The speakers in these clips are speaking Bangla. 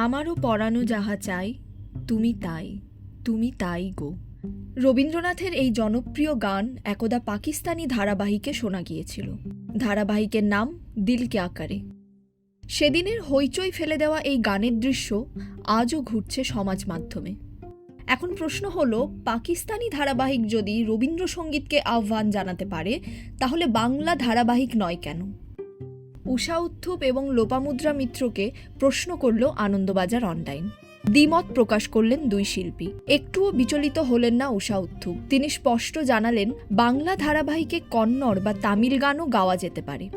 আমারও পরানো যাহা চাই, তুমি তাই তুমি তাই গো। রবীন্দ্রনাথের এই জনপ্রিয় গান একদা পাকিস্তানি ধারাবাহিকে শোনা গিয়েছিল। ধারাবাহিকের নাম দিলকে আকারে। সেদিনের হইচই ফেলে দেওয়া এই গানের দৃশ্য আজও ঘুরছে সমাজ মাধ্যমে। এখন প্রশ্ন হলো, পাকিস্তানি ধারাবাহিক যদি রবীন্দ্রসঙ্গীতকে আহ্বান জানাতে পারে, তাহলে বাংলা ধারাবাহিক নয় কেন? উষা উত্থুপ এবং লোপামুদ্রা মিত্রকে প্রশ্ন করল আনন্দবাজার অনলাইন। দ্বিমত প্রকাশ করলেন দুই শিল্পী। একটুও বিচলিত হলেন না উষা উত্থুপ তিনি স্পষ্ট জানালেন, বাংলা ধারাবাহিকে কন্নড় বা তামিল গানও গাওয়া যেতে পারে।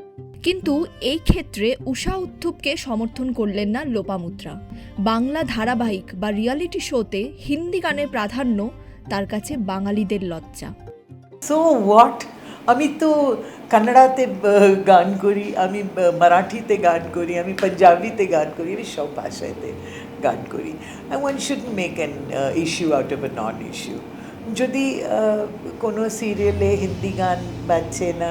কিন্তু এই ক্ষেত্রে উষা উত্থুপকে সমর্থন করলেন না লোপামুদ্রা। বাংলা ধারাবাহিক বা রিয়ালিটি শোতে হিন্দি গানের প্রাধান্য তার কাছে বাঙালিদের লজ্জা। সো হোয়াট আমি তো কান্নাড়াতে গান করি, আমি মারাঠিতে গান করি, আমি পাঞ্জাবিতে গান করি, আমি সব ভাষাতে গান করি। I one should make an issue out of a non issue যদি কোনো সিরিয়ালে হিন্দি গান বাজছে না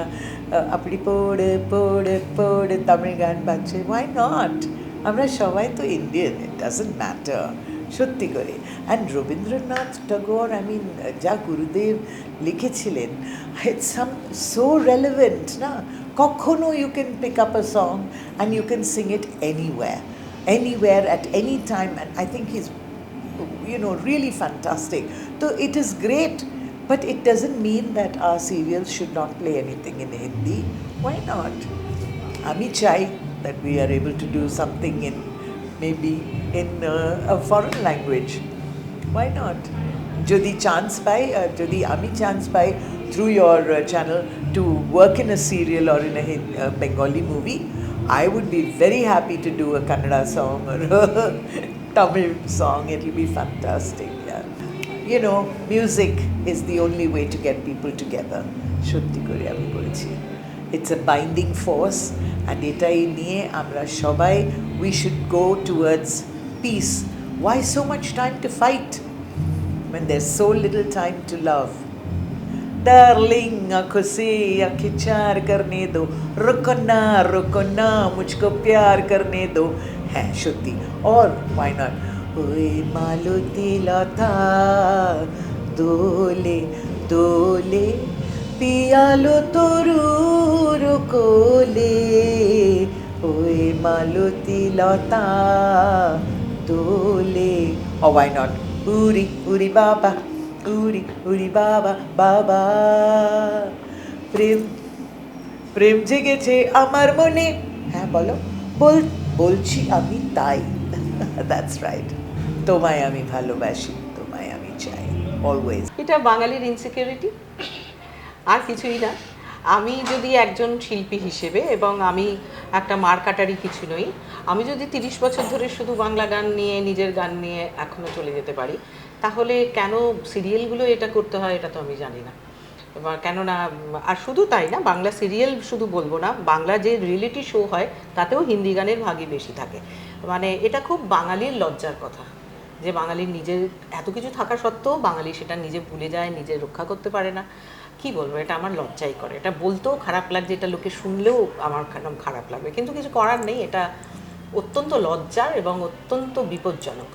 আপনি পড়ে পড়ে পড়ে তামিল গান বাজছে ওয়াই নট আমরা সবাই তো ইন্ডিয়ান ইট ডাজেন্ট ম্যাটার সত্যি করে and Rabindranath Tagore I mean যা গুরুদেব লিখেছিলেন ইটস সাম সো রেলেভেন্ট না কখনো you can pick up a song and you can sing it anywhere anywhere at any time and I think his you know, really fantastic. So it is great, but it doesn't mean that our serials should not play anything in Hindi. Why not? Ami chai that we are able to do something in maybe in uh, a foreign language. Why not? Jodi chance পাই uh, jodi ami chance পাই through your uh, channel to work in a serial or in a Bengali movie. I would be very happy to do a Kannada song or a Tamil song. It'll be fantastic yeah. you know music is the only way to get people together. Shuddhi করে আমি বলেছি It's a binding force and এটাই নিয়ে আমরা সবাই we should go towards peace why so much time to fight when there's so little time to love. Darling आंखों से आंखें चार करने दो रुको ना रुको ना मुझको प्यार करने दो है शुद्धि और वाई नॉट ओए मालती लता দোলে দোলে পিয়ালো তরুর মালতী লতা দোলে ও ওয়াই নট উরি উরি বাবা উরি উরি বাবা বাবা। প্রেম প্রেম জেগেছে আমার মনে। হ্যাঁ বলো। বল, বলছি আমি তাই। দ্যাটস রাইট তোমায় আমি ভালোবাসি, তোমায় আমি চাই অলওয়েজ এটা বাঙালির ইনসিকিউরিটি আর কিছুই না। আমি যদি একজন শিল্পী হিসেবে এবং আমি একটা মারকাটারি কিছু নই, আমি যদি তিরিশ বছর ধরে শুধু বাংলা গান নিয়ে, নিজের গান নিয়ে এখনও চলে যেতে পারি, তাহলে কেন সিরিয়ালগুলো এটা করতে হয় এটা তো আমি জানি না। কেননা, আর শুধু তাই না, বাংলা সিরিয়াল শুধু বলব না, বাংলা যে রিয়েলিটি শো হয় তাতেও হিন্দি গানের ভাগই বেশি থাকে। মানে এটা খুব বাঙালির লজ্জার কথা, যে বাঙালির নিজের এত কিছু থাকা সত্ত্বেও বাঙালি সেটা নিজে ভুলে যায়, নিজে রক্ষা করতে পারে না। কি বলব, এটা আমার লজ্জাই করে। এটা বলতেও খারাপ লাগছে, এটা লোকে শুনলেও আমার খারাপ লাগবে। কিন্তু কিছু করার নেই, এটা অত্যন্ত লজ্জার এবং অত্যন্ত বিপজ্জনক।